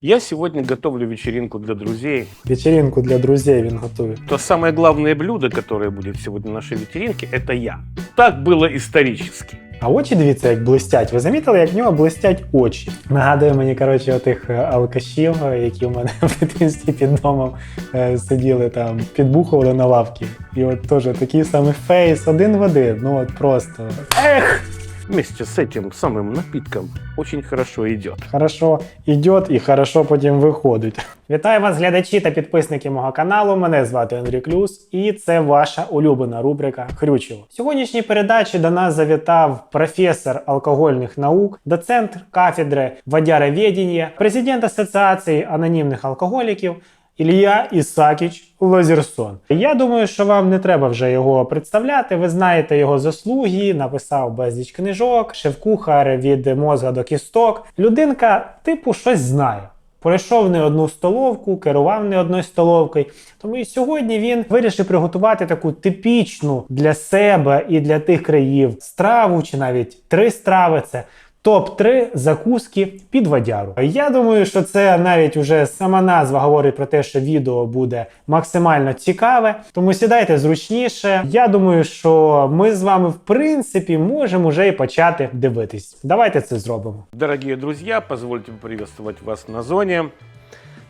Я сегодня готовлю вечеринку для друзей. Вечеринку для друзей він готує. То самое главное блюдо, которое будет сегодня на нашей вечеринке, это я. Так было исторически. А очі дивіться, як блистять. Ви замітили, як в нього блистять очі? Нагадує мені, коротше, отих е, алкашів, е, які в мене в дитинстві під домом е, сиділи там, підбухували на лавки. І от теж такий самий фейс, один в один. Ну от просто. Ех! Вместе с этим самым напитком очень хорошо идет. Хорошо йде і хорошо потім виходить. Вітаю вас, глядачі та підписники мого каналу. Мене звати Андрій Клюс, і це ваша улюблена рубрика Хрючево. В сьогоднішній передачі до нас завітав професор алкогольних наук, доцент кафедри водяроведення, президент Асоціації анонімних алкоголіків. Ілля Ісакіч Лозерсон. Я думаю, що вам не треба вже його представляти. Ви знаєте його заслуги, написав безліч книжок, шеф-кухар від мозга до кісток. Людинка, типу, щось знає. Пройшов не одну столовку, керував не одною столовкою. Тому і сьогодні він вирішив приготувати таку типічну для себе і для тих країв страву, чи навіть три страви. Це Топ-3 закуски під водяру. Я думаю, що це навіть уже сама назва говорить про те, що відео буде максимально цікаве. Тому сідайте зручніше. Я думаю, що ми з вами, в принципі, можемо вже і почати дивитись. Давайте це зробимо. Дорогие друзья, позвольте поприветствовать вас на зоне.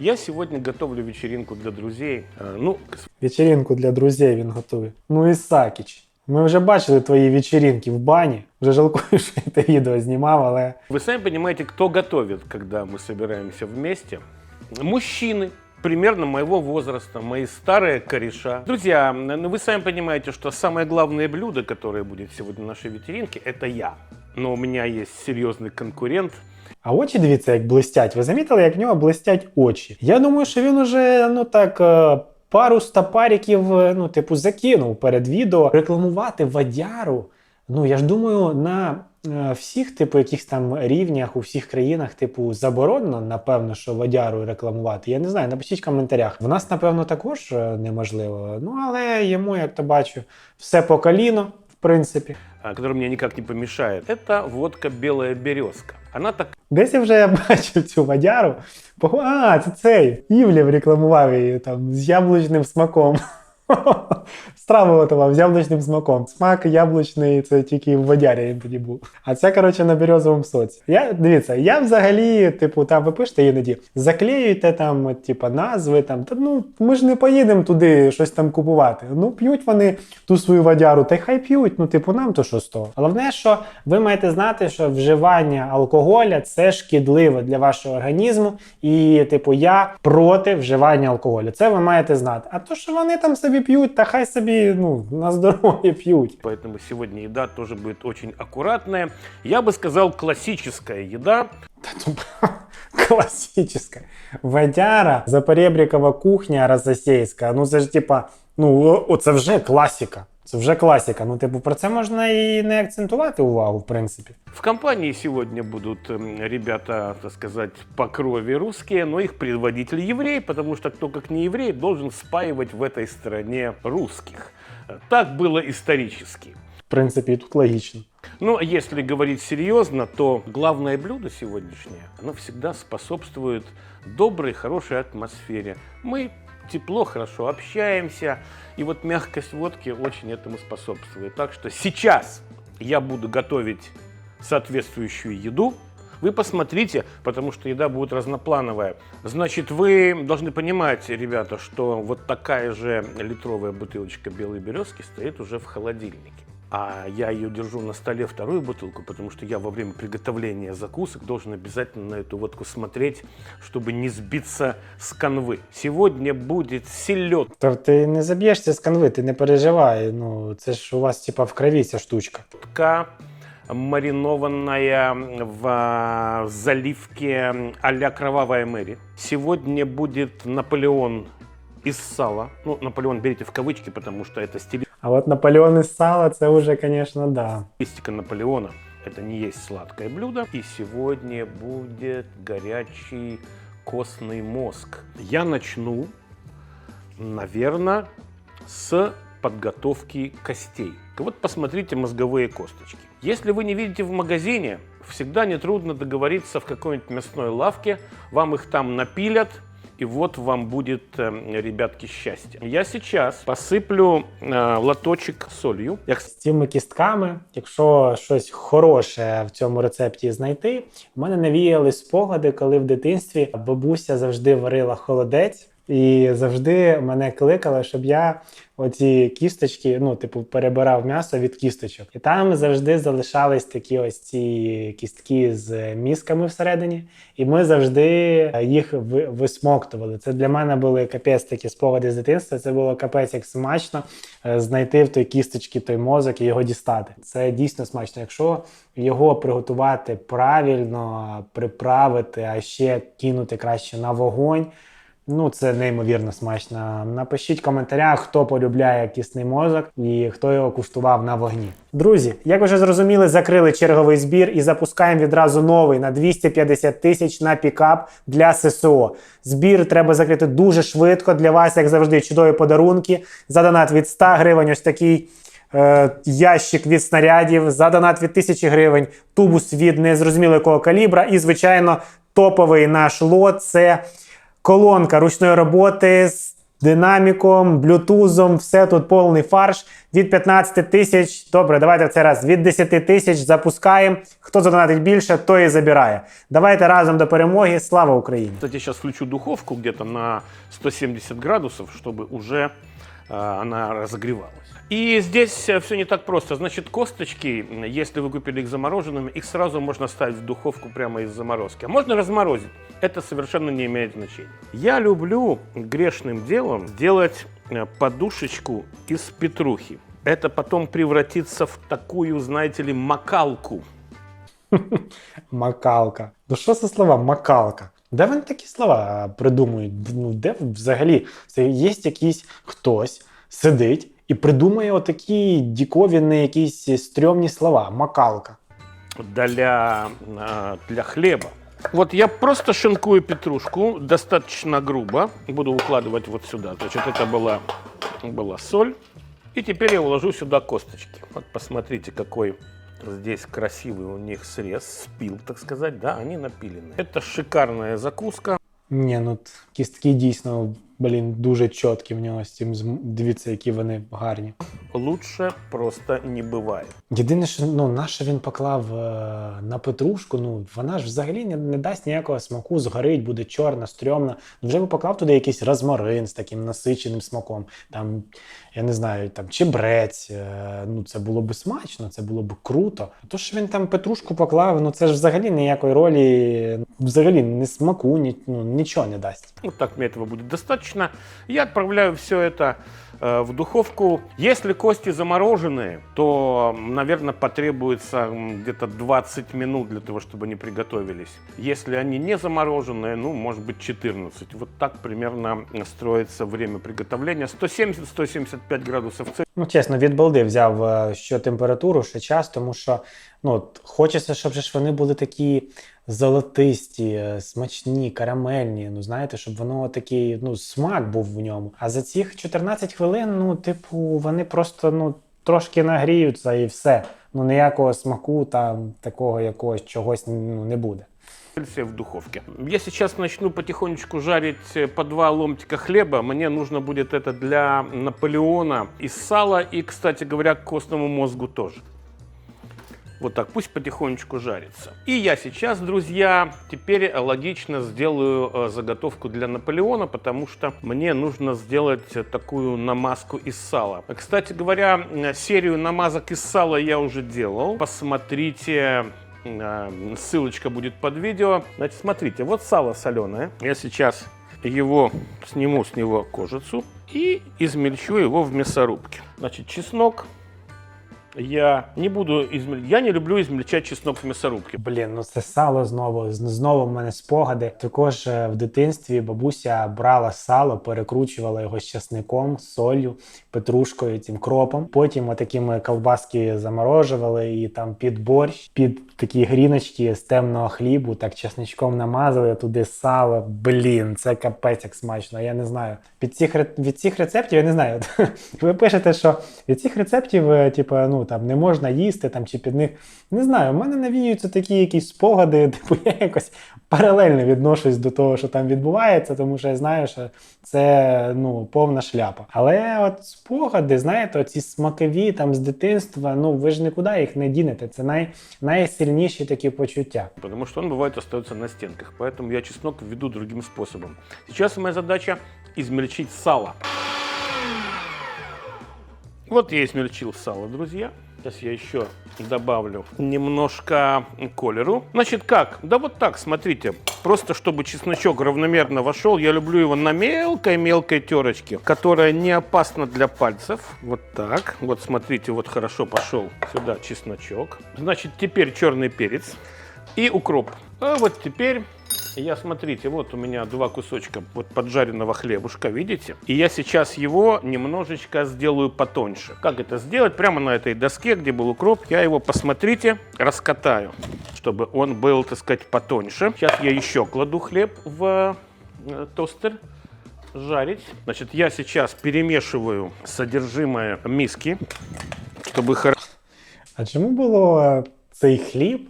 Я сегодня готовлю вечеринку для друзей. Э, Ну, Вечеринку для друзей він готує. Ну Ісакіч. Ми вже бачили твої вечеринки в бані. Вже жалкую, що я те відео знімав, але Вы сами понимаете, кто готовит, когда мы собираемся вместе. Мужчины примерно моего возраста, мои старые кореша. Друзья, ну вы сами понимаете, что самое главное блюдо, которое будет сегодня на нашей вечеринке, это я. Но у меня есть серьезный конкурент. А очі дивіться, як блистять. Ви замітили, як в нього блистять очі. Я думаю, що він уже ну так. Пару стапариків, е, ну, типу, закинув перед відео рекламувати водяру. Ну, я ж думаю, на е, всіх, типу, якихось там рівнях у всіх країнах, типу, заборонено, напевно, що водяру рекламувати. Я не знаю, напишіть в коментарях. В нас, напевно, також е, неможливо. Ну, але йому, як то бачу, все по коліно, в принципі. а, который мне никак не помешает, это водка «Белая березка». Она так Десь я вже бачив цю водяру. Пого- А, це цей. Івлів рекламував її там з яблучним смаком. Страву готував з яблучним смаком. Смак яблучний це тільки в водярі він тоді був. А це, коротше, на березовому соці. Я, дивіться, я взагалі, типу, там ви пишете іноді, заклеюєте там, типу, назви там. Та ну ми ж не поїдемо туди щось там купувати. Ну, п'ють вони ту свою водяру, та й хай п'ють. Ну, типу, нам то що з того. Головне, що ви маєте знати, що вживання алкоголя це шкідливо для вашого організму. І, типу, я проти вживання алкоголю. Це ви маєте знати. А то, що вони там собі п'ють, та хай собі ну, на здоров'я п'ють. Поэтому сегодня еда тоже будет очень аккуратная. Я бы сказал, классическая еда. Та тупо класична. Водяра, запорєбрікова кухня російська. Ну це ж типа, ну о- о, це вже класика. Це вже класика. Ну, типу, про це можна і не акцентувати увагу, в принципі. В компании сегодня будут м, ребята, так сказать, по крови русские, но их предводитель еврей, потому что кто как не еврей должен спаивать в этой стране русских. Э, Так было исторически. В принципі, і тут логічно. Но если говорить серьезно, то главное блюдо сегодняшнее, оно всегда способствует доброй, хорошей атмосфере. Мы тепло, хорошо общаемся, и вот мягкость водки очень этому способствует. Так что сейчас я буду готовить соответствующую еду. Вы посмотрите, потому что еда будет разноплановая. Значит, вы должны понимать, ребята, что вот такая же литровая бутылочка белой березки стоит уже в холодильнике. А я ее держу на столе вторую бутылку, потому что я во время приготовления закусок должен обязательно на эту водку смотреть, чтобы не сбиться с канвы. Сегодня будет селед. Та ти не заб'єшся з канви, ти не переживай. Ну, це ж у вас, типа, в крові ця штучка. Ка маринованная в а, заливке а-ля кровавая Мэри. Сегодня будет Наполеон из сала. Ну, Наполеон берите в кавычки, потому что это А от Наполеон із сала, це вже, звісно, да. стилистика Наполеона. Это не есть сладкое блюдо. И сегодня будет горячий костный мозг. Я начну, наверное, с подготовки костей. Вот посмотрите мозговые косточки. Если вы не видите в магазине, всегда нетрудно договориться в какой-нибудь мясной лавке, вам их там напилят, и вот вам будет, э, ребятки, счастье. Я сейчас посыплю э, лоточек солью. Я, з цими кістками, якщо щось хороше в цьому рецепті знайти, в мене навіяли спогади, коли в дитинстві бабуся завжди варила холодець і завжди мене кликала, щоб я оці кісточки, ну, типу, перебирав м'ясо від кісточок. І там завжди залишались такі ось ці кістки з мізками всередині, і ми завжди їх висмоктували. Це для мене були капець такі спогади з дитинства. Це було капець як смачно е, знайти в той кісточці той мозок і його дістати. Це дійсно смачно. Якщо його приготувати правильно, приправити, а ще кинути краще на вогонь. Ну, це неймовірно смачно. Напишіть в коментарях, хто полюбляє кісний мозок і хто його куштував на вогні. Друзі, як вже зрозуміли, закрили черговий збір і запускаємо відразу новий на 250 тисяч на пікап для ССО. Збір треба закрити дуже швидко. Для вас, як завжди, чудові подарунки. За донат від 100 гривень. Ось такий е, ящик від снарядів, за донат від 1000 гривень, тубус від незрозуміло якого калібра. І, звичайно, топовий наш лот це колонка ручної роботи з динаміком, блютузом, все тут повний фарш. Від 15 тисяч. Добре, давайте в цей раз від 10 тисяч запускаємо. Хто задонатить більше, той і забирає. Давайте разом до перемоги. Слава Україні! кстати, сейчас включу духовку где-то на 170 градусов, чтобы уже э, она разогревалась. И здесь все не так просто. Значит, косточки, м, если вы купили их замороженными, их сразу можно ставить в духовку прямо из заморозки. А можно разморозить. Это совершенно не имеет значения. Я люблю грешным делом делать э, подушечку из петрухи. Это потом превратится в такую, знаете ли, макалку. Макалка. Ну що за слова? Макалка. Де вони такі слова придумують? Ну, де взагалі це є якийсь хтось сидить і придумує отакі діковіни, якісь стрьомні слова. Макалка. для, э, для хлеба. Вот я просто шинкую петрушку достаточно грубо. Буду укладывать вот сюда. Значит, это была, была соль. И теперь я уложу сюда косточки. Вот посмотрите, какой здесь красивый у них срез, спил, так сказать. Да, они напилены. Это шикарная закуска. Ні, ну т- кістки дійсно, Блін, дуже чіткі в нього з цим. Дивіться, які вони гарні. Лучше просто не буває. Єдине, що ну, наше він поклав е, на петрушку, ну вона ж взагалі не, не дасть ніякого смаку, згорить, буде чорна, стрьомна. Вже би поклав туди якийсь розмарин з таким насиченим смаком. Там, я не знаю, там чебрець. Е, ну це було б смачно, це було б круто. А то, що він там петрушку поклав, ну це ж взагалі ніякої ролі, взагалі ні смаку, ні, ну, нічого не дасть. Вот так мне этого будет достаточно. Я отправляю все это э, в духовку. Если кости замороженные, то, наверное, потребуется м, где-то 20 минут для того, чтобы они приготовились. Если они не замороженные, ну, может быть, 14. Вот так примерно строится время приготовления. 170-175 градусов Цельсия. Ну, чесно, від балди взяв е, що температуру, що час, тому що ну, от, хочеться, щоб же ж вони були такі золотисті, е, смачні, карамельні. Ну, знаєте, щоб воно такий ну, смак був в ньому. А за цих 14 хвилин, ну, типу, вони просто ну, трошки нагріються і все. Ну, ніякого смаку там такого якогось чогось ну, не буде. В духовке. Я сейчас начну потихонечку жарить э, по два ломтика хлеба. Мне нужно будет это для Наполеона из сала и, кстати говоря, к костному мозгу тоже. Вот так, пусть потихонечку жарится. И я сейчас, друзья, теперь логично сделаю э, заготовку для Наполеона, потому что мне нужно сделать такую намазку из сала. Кстати говоря, э, серию намазок из сала я уже делал. Посмотрите, э, ссылочка будет под видео. Значит, смотрите, вот сало соленое. Я сейчас его сниму с него кожицу и измельчу его в мясорубке. Значит, чеснок, я не буду измель... Я не люблю измельчать чеснок в мясорубке. Блін, ну це сало знову. Знову в мене спогади. Також е, в дитинстві бабуся брала сало, перекручувала його з часником, солью, петрушкою, цим кропом. Потім отакими ковбаски заморожували і там під борщ, під такі гріночки з темного хлібу, так часничком намазали туди сало. Блін, це капець як смачно. Я не знаю. Від цих від цих рецептів я не знаю. Ви пишете, що від цих рецептів, е, типу, ну ну там не можна їсти там чи під них. Не знаю, в мене навіюються такі якісь спогади, типу я якось паралельно відношусь до того, що там відбувається, тому що я знаю, що це ну повна шляпа. Але от спогади, знаєте, ці смакові там з дитинства, ну ви ж нікуди їх не дінете. Це най, найсильніші такі почуття. Потому что он бывает остается на стенках. Поэтому я чеснок введу другим способом. Сейчас моя задача измельчить сало. Вот я измельчил сало, друзья. Сейчас я еще добавлю немножко колеру. Значит, как? Да вот так, смотрите. Просто чтобы чесночок равномерно вошел, я люблю его на мелкой-мелкой терочке, которая не опасна для пальцев. Вот так. Вот смотрите, вот хорошо пошел сюда чесночок. Значит, теперь черный перец и укроп. А вот теперь я, смотрите, вот у меня два кусочка вот поджаренного хлебушка, видите? И я сейчас его немножечко сделаю потоньше. Как это сделать? Прямо на этой доске, где был укроп, я его, посмотрите, раскатаю, чтобы он был, так сказать, потоньше. Сейчас я еще кладу хлеб в э, тостер жарить. Значит, я сейчас перемешиваю содержимое миски, чтобы хорошо А чому було е, цей хліб?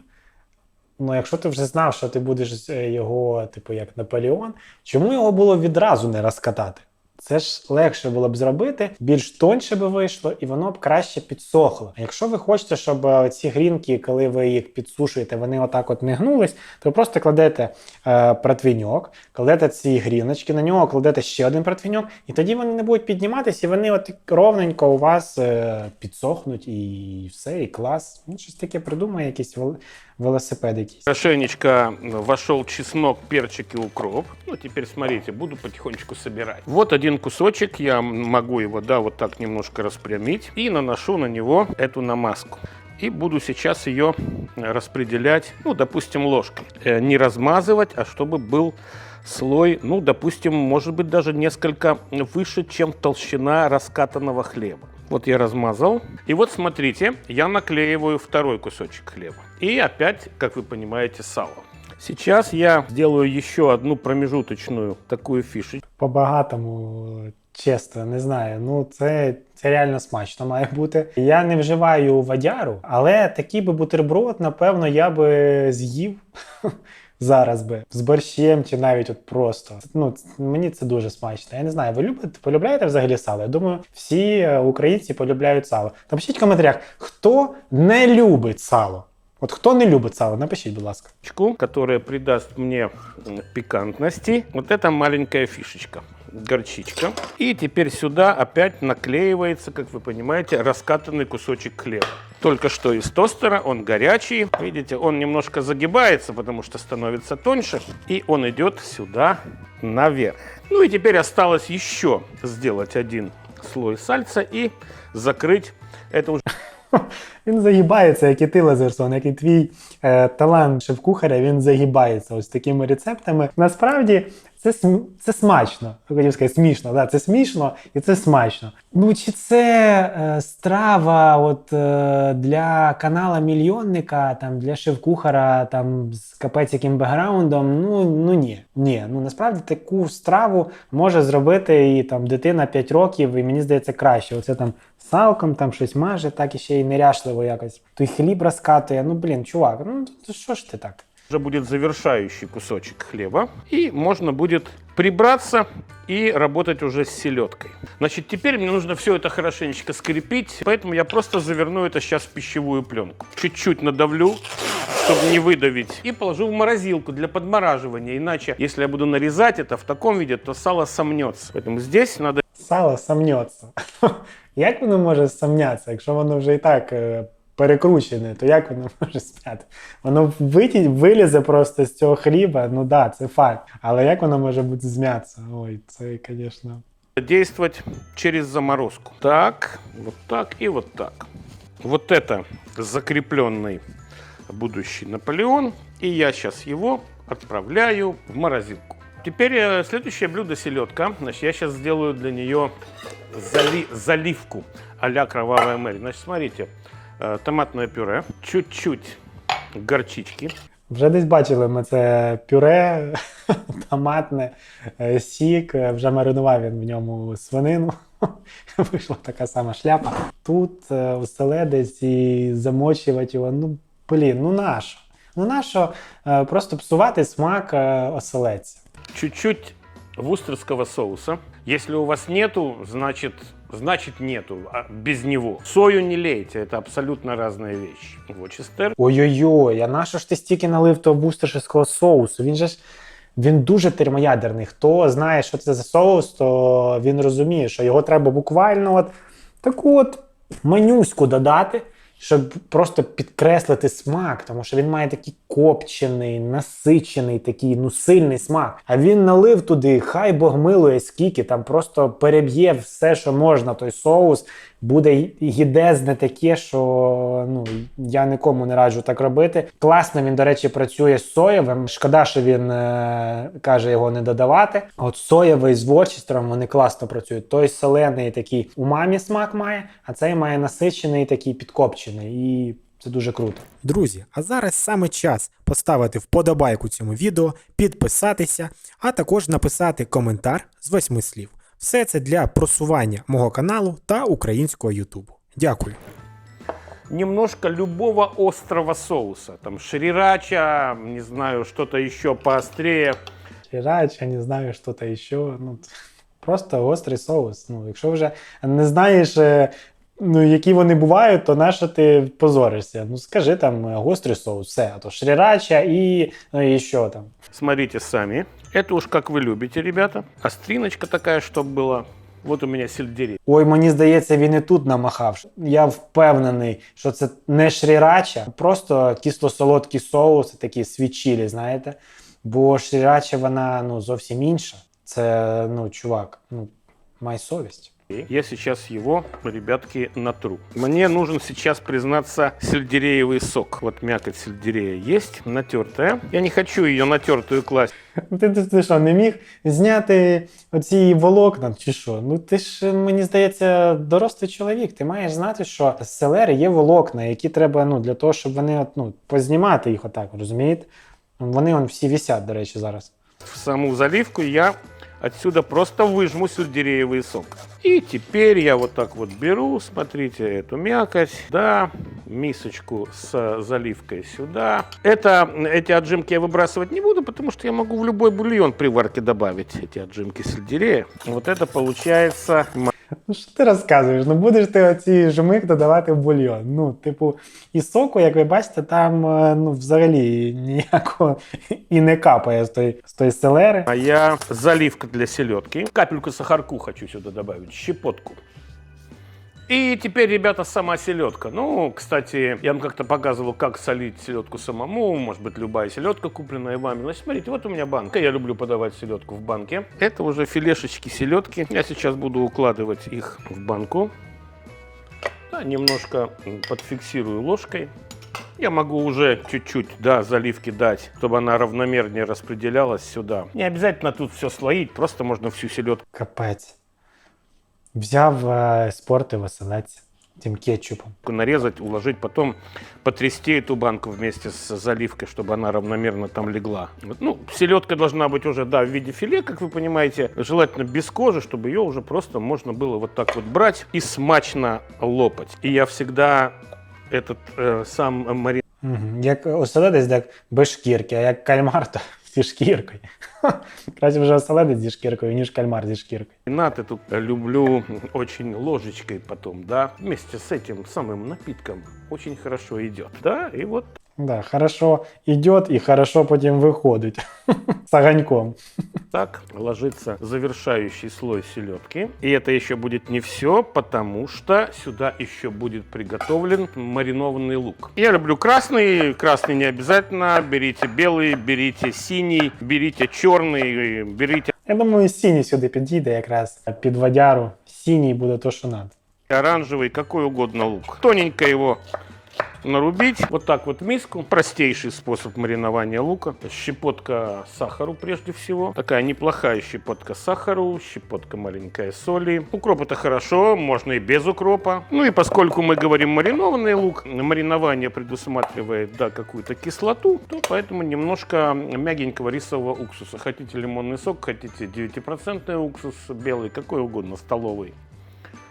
Ну, якщо ти вже знав, що ти будеш е, його, типу, як Наполеон, чому його було відразу не розкатати? Це ж легше було б зробити, більш тоньше би вийшло, і воно б краще підсохло. А якщо ви хочете, щоб е, ці грінки, коли ви їх підсушуєте, вони отак от не гнулись, то ви просто кладете е, протвіньок, кладете ці гріночки, на нього кладете ще один протвіньок, і тоді вони не будуть підніматися, і вони от ровненько у вас е, підсохнуть, і все, і клас. Ну, щось таке придумає, вел- велосипед якийсь. Хорошенечко вошел чеснок, перчик и укроп. Ну, теперь смотрите, буду потихонечку собирать. Вот один кусочек, я могу его, да, вот так немножко распрямить. И наношу на него эту намазку. И буду сейчас ее распределять, ну, допустим, ложкой. Э, Не размазывать, а чтобы был слой, ну, допустим, может быть, даже несколько выше, чем толщина раскатанного хлеба. Вот я размазал. И вот смотрите, я наклеиваю второй кусочек хлеба. И опять, как вы понимаете, сало. Сейчас я сделаю еще одну промежуточную такую фишечку. По-багатому, чесно, не знаю. Ну, це, це реально смачно має бути. Я не вживаю вадяру, але такий би бутерброд, напевно, я би з'їв зараз би з борщем чи навіть от просто. Ну, мені це дуже смачно. Я не знаю, ви любите, полюбляєте взагалі сало? Я думаю, всі е, українці полюбляють сало. Напишіть в коментарях, хто не любить сало. От хто не любить сало, напишіть, будь ласка. которая придаст мне пикантности. Вот эта маленькая фишечка, горчичка. И теперь сюда опять наклеивается, как вы понимаете, раскатанный кусочек хлеба. Только что из тостера, он горячий. Видите, он немножко загибается, потому что становится тоньше. И он идет сюда наверх. Ну и теперь осталось еще сделать один слой сальца и закрыть это уже Він загибається, як і ти, Лазерсон, як і твій е, талант шеф-кухаря, він загибається ось такими рецептами. Насправді це, це смачно. Хотів сказати, смішно. Да, це смішно і це смачно. Ну чи це е, страва от, е, для канала мільйонника, там, для шеф-кухара там, з капець яким бекграундом? Ну, ну ні. ні. Ну насправді таку страву може зробити і там дитина 5 років, і мені здається краще. Оце там салком там щось маже, так і ще й неряшливо якось. Той хліб розкатує. Ну блін, чувак, ну то що ж ти так? Уже будет завершающий кусочек хлеба. И можно будет прибраться и работать уже с селедкой. Значит, теперь мне нужно все это хорошенечко скрепить, поэтому я просто заверну это сейчас в пищевую пленку. Чуть-чуть надавлю, чтобы не выдавить, и положу в морозилку для подмораживания. Иначе, если я буду нарезать это в таком виде, то сало сомнется. Поэтому здесь надо Сало сомнеться. Як воно може сомнятися, якщо воно вже і так перекручене, то як воно може смяти? Воно витій, вилізе просто з цього хліба, ну да, це факт. Але як воно може бути змятися? Ой, це, звісно. действовать через заморозку. Так, вот так и вот так. Вот это закрепленный будущий Наполеон. И я сейчас его отправляю в морозилку. Теперь э, следующее блюдо селедка. Значит, я сейчас сделаю для нее зали- заливку а-ля кровавая Мэри. Значит, смотрите, э, томатное пюре, чуть-чуть горчички, Вже десь бачили ми це пюре, томатне, е, сік, е, вже маринував він в ньому свинину. Вийшла така сама шляпа. Тут е, оселедець і замочувати його. Ну, блін, ну нащо? Ну нащо е, просто псувати смак е, оселедця? Чуть-чуть вустерского соуса. Если у вас нету, значит, значит нету, а без него. Сою не лейте, это абсолютно разные вещи. Вочестер. Ой-ой-ой, а нащо ж ти стільки налив того бустершевського соусу? Він же ж він дуже термоядерний. Хто знає, що це за соус, то він розуміє, що його треба буквально от таку от менюську додати, щоб просто підкреслити смак, тому що він має такий копчений, насичений, такий ну сильний смак. А він налив туди, хай Бог милує скільки, там просто переб'є все, що можна, той соус. Буде гідезне таке, що ну я нікому не раджу так робити. Класно він, до речі, працює з соєвим. Шкода, що він е, каже його не додавати. От соєвий з ворчестером вони класно працюють. Той солений такий умамі смак має, а цей має насичений такий підкопчений. І це дуже круто. Друзі, а зараз саме час поставити вподобайку цьому відео, підписатися, а також написати коментар з восьми слів. Все це для просування мого каналу та українського Ютубу. Дякую. Немножко любого острого соуса. Там шрирача, не знаю, что-то еще поострее. Шрiracha, не знаю, що то ще. Ну, просто гострий соус. Ну, якщо вже не знаєш, е, ну, які вони бувають, то на що ти позоришся? Ну, скажи там е, гострий соус, все, а то шрирача і, ну, і що там. Смотрите сами. Это уж как вы любите, ребята. Остриночка такая, чтобы была. Вот у меня сельдерей. Ой, мені здається, він і тут намахав. Я впевнений, що це не шрірача, просто кисло-солодкий соус, такі свічілі, знаєте. Бо шрірача вона ну, зовсім інша. Це, ну, чувак, ну, май совість. Я сейчас его, ребятки, натру. Мне нужен сейчас, признаться, сельдереевый сок. Вот мякоть сельдерея есть, натертая. Я не хочу ее натертую класть. Ти, ти, ти що, не міг зняти оці волокна чи що? Ну ти ж, мені здається, дорослий чоловік. Ти маєш знати, що з селери є волокна, які треба ну, для того, щоб вони от, ну, познімати їх отак, розумієте? Вони он, всі висять, до речі, зараз. В саму заливку я отсюда просто выжму сельдереевый сок. И теперь я вот так вот беру, смотрите, эту мякоть, да, мисочку с заливкой сюда. Это, эти отжимки я выбрасывать не буду, потому что я могу в любой бульон при варке добавить эти отжимки сельдерея. Вот это получается Ну що ти розказуєш? Ну будеш ти оці жмих додавати в бульйон. Ну, типу, і соку, як ви бачите, там е, ну, взагалі ніякого і не капає з тої, з тої селери. моя заливка для сельодки. Капельку сахарку хочу сюди додати, щепотку. И теперь, ребята, сама селедка. Ну, кстати, я вам как-то показывал, как солить селедку самому. Может быть, любая селедка, купленная вами. Значит, смотрите, вот у меня банка. Я люблю подавать селедку в банке. Это уже филешечки селедки. Я сейчас буду укладывать их в банку. Да, немножко подфиксирую ложкой. Я могу уже чуть-чуть, да, заливки дать, чтобы она равномернее распределялась сюда. Не обязательно тут все слоить, просто можно всю селедку Капець. Взяв е, спортив оселедця цим кетчупом. нарезать, уложить, потом потрясти эту банку вместе с заливкой, чтобы она равномерно там легла. Ну, селедка должна быть уже, да, в виде филе, как вы понимаете, желательно без кожи, чтобы ее уже просто можно было вот так вот брать и смачно лопать. И я всегда этот э, сам марин Угу. Як оселедець, так без шкірки, а як кальмар, то зі шкіркою. Краще вже оселедець зі шкіркою, ніж кальмар зі шкіркою. Маринад эту люблю очень ложечкой потом, да, вместе с этим самым напитком очень хорошо идет, да, и вот Да, хорошо йде і хорошо потім виходить. З огоньком. так ложится завершающий слой селедки. И это еще будет не все, потому что сюда еще будет приготовлен маринованный лук. Я люблю красный, красный не обязательно, берите белый, берите синий, берите черный, берите Я думаю, синій сюди підійде якраз під водяру. Синій буде то, що треба. оранжевый, какой угодно лук. Тоненько его нарубить. Вот так вот миску. Простейший способ маринования лука. Щепотка сахару прежде всего. Такая неплохая щепотка сахару, щепотка маленькая соли. Укроп это хорошо, можно и без укропа. Ну и поскольку мы говорим маринованный лук, маринование предусматривает, да, какую-то кислоту, то поэтому немножко мягенького рисового уксуса. Хотите лимонный сок, хотите 9% уксус белый, какой угодно, столовый.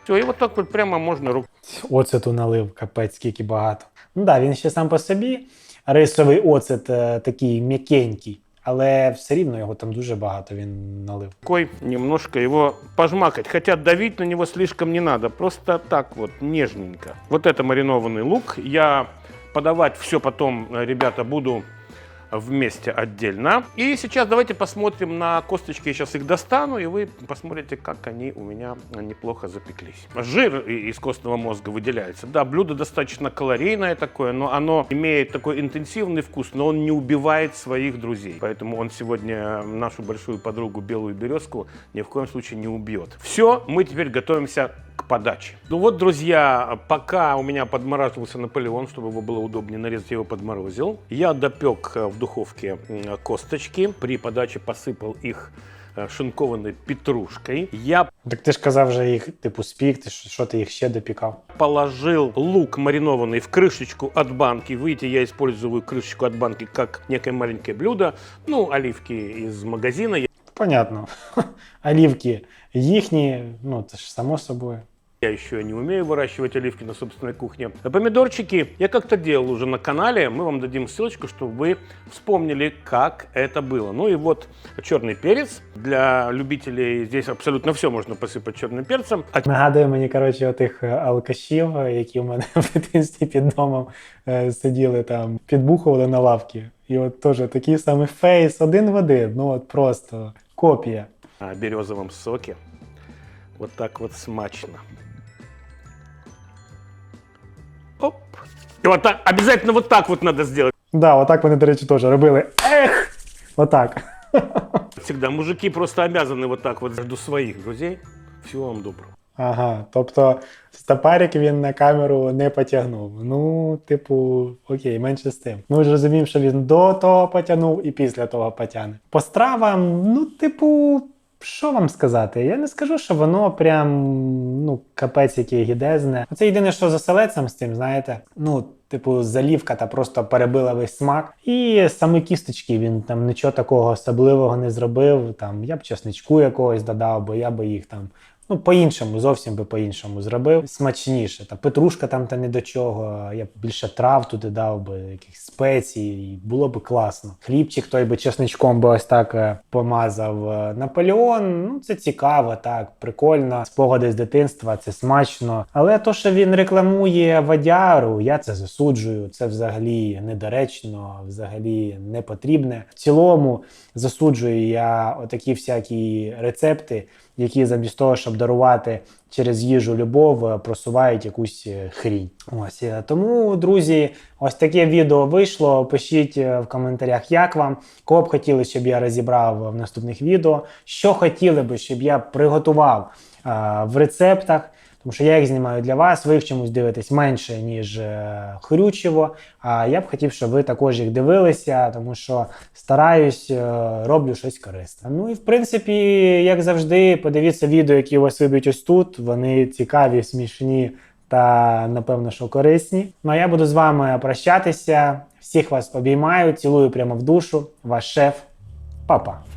Все, и вот так вот прямо можно рук. Оцету налив, капець, скільки багато. Ну так, да, він ще сам по собі. Рисовий оцет е, такий м'якенький, але все рівно його там дуже багато він налив. рукой немножко его пожмакать. Хотя давить на него слишком не надо, просто так вот, нежненько. Вот это маринованный лук. Я подавать все потом, э, ребята, буду Вместе отдельно. И сейчас давайте посмотрим на косточки. Я сейчас их достану, и вы посмотрите, как они у меня неплохо запеклись. Жир из костного мозга выделяется. Да, блюдо достаточно калорийное такое, но оно имеет такой интенсивный вкус, но он не убивает своих друзей. Поэтому он сегодня нашу большую подругу Белую Березку ни в коем случае не убьет. Все, мы теперь готовимся к подаче. Ну вот, друзья, пока у меня подмораживался Наполеон, чтобы его было удобнее нарезать, я его подморозил. Я допек э, в духовке м, косточки. При подаче посыпал их э, шинкованной петрушкой. Я Так ти ж казав, вже їх типу спік, ти що що ти їх ще допікав? положил лук маринованный в крышечку от банки. Видите, я использую крышечку от банки как некое маленькое блюдо. Ну, оливки из магазина. Понятно. Олівки їхні, ну це ж само собою. Я еще не умею выращивать оливки на собственной кухне. А помидорчики я как-то делал уже на канале. Мы вам дадим ссылочку, чтобы вы вспомнили, как это было. Ну и вот черный перец. Для любителей здесь абсолютно все можно посыпать черным перцем. А Нагадує мені, коротше, отих е, алкашів, е, які в мене в дитинстві під домом е, сиділи там, підбухували на лавки. І от теж такий самий фейс, один в один. Ну от просто копія. на березовом соке. Вот так вот смачно. Оп. И вот так, обязательно вот так вот надо сделать. Да, отак вони, до речі, теж робили. Ех! Отак. Всегда мужики просто обязаны вот так вот между своих друзей. Всего вам доброго. Ага, тобто стопарик він на камеру не потягнув. Ну, типу, окей, менше з тим. Ми вже розуміємо, що він до того потягнув і після того потягне. По стравам, ну, типу, що вам сказати? Я не скажу, що воно прям ну, капець яке гідезне. Це єдине, що з оселедцем з тим, знаєте. Ну, типу, залівка та просто перебила весь смак. І саме кісточки він там нічого такого особливого не зробив. Там я б чесничку якогось додав, бо я би їх там Ну, по-іншому, зовсім би по-іншому зробив. Смачніше. Та петрушка там та не до чого. Я б більше трав туди дав би, якихось спецій, і було б класно. Хлібчик той би чесничком би ось так е, помазав. Е, Наполеон, ну це цікаво, так, прикольно. Спогади з дитинства, це смачно. Але то, що він рекламує водяру, я це засуджую. Це взагалі недоречно, взагалі не потрібне. В цілому засуджую я отакі всякі рецепти які замість того, щоб дарувати через їжу любов, е, просувають якусь е, хрінь. Ось е, тому, друзі, ось таке відео вийшло. Пишіть в коментарях, як вам, кого б хотіли, щоб я розібрав в наступних відео, що хотіли би, щоб я приготував е, в рецептах. Тому що я їх знімаю для вас, ви їх чомусь дивитесь менше, ніж е, Хрючево. А я б хотів, щоб ви також їх дивилися, тому що стараюсь, е, роблю щось корисне. Ну і в принципі, як завжди, подивіться відео, які у вас виб'ють ось тут. Вони цікаві, смішні та, напевно, що корисні. Ну а я буду з вами прощатися. Всіх вас обіймаю, цілую прямо в душу. Ваш шеф. Па-па.